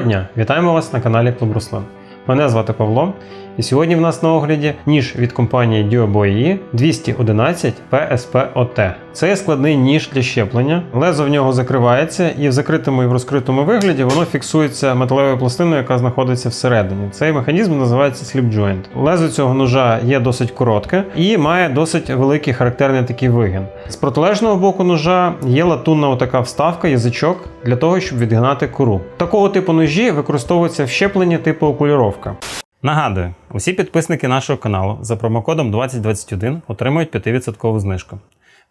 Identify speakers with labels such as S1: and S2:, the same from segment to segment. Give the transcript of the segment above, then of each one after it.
S1: дня! Вітаємо вас на каналі Клуб Руслан. Мене звати Павло, і сьогодні в нас на огляді ніж від компанії DuoBoE 211 PSPOT. Це є складний ніж для щеплення. Лезо в нього закривається, і в закритому і в розкритому вигляді воно фіксується металевою пластиною, яка знаходиться всередині. Цей механізм називається slip joint. Лезо цього ножа є досить коротке і має досить великий характерний такий вигін. З протилежного боку ножа є латунна отака вставка, язичок для того, щоб відгинати кору. Такого типу ножі використовуються в щепленні типу окуліровка. Нагадую, усі підписники нашого каналу за промокодом 2021 отримують 5% знижку.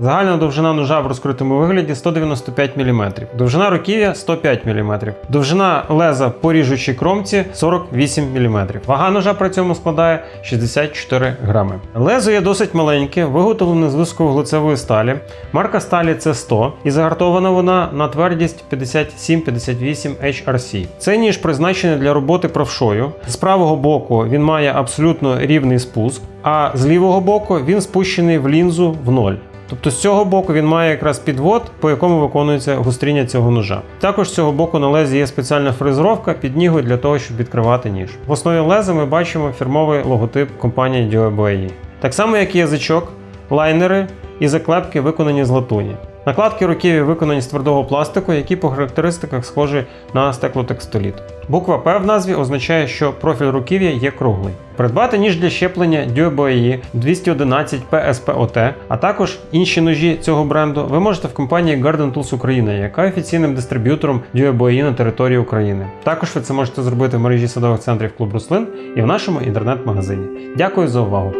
S1: Загальна довжина ножа в розкритому вигляді 195 мм, довжина руків'я 105 мм, довжина леза по ріжучій кромці 48 мм. Вага ножа при цьому складає 64 грами. Лезо є досить маленьке, виготовлене з високовуглецевої сталі. Марка сталі це 100 і загартована вона на твердість 57-58 HRC. Цей ніж призначений для роботи правшою. З правого боку він має абсолютно рівний спуск, а з лівого боку він спущений в лінзу в ноль. Тобто з цього боку він має якраз підвод, по якому виконується гостріння цього ножа. Також з цього боку на лезі є спеціальна фрезеровка під нігою для того, щоб відкривати ніж. В основі леза ми бачимо фірмовий логотип компанії DioBoE. Так само, як і язичок, лайнери і заклепки виконані з латуні. Накладки руків'я виконані з твердого пластику, які по характеристиках схожі на стеклотекстоліт. Буква П в назві означає, що профіль руків'я є круглий. Придбати ніж для щеплення DuoBoE 211 PSPOT, а також інші ножі цього бренду ви можете в компанії Garden Tools Україна, яка є офіційним дистриб'ютором DuoBoE на території України. Також ви це можете зробити в мережі садових центрів Клуб Руслин і в нашому інтернет-магазині. Дякую за увагу!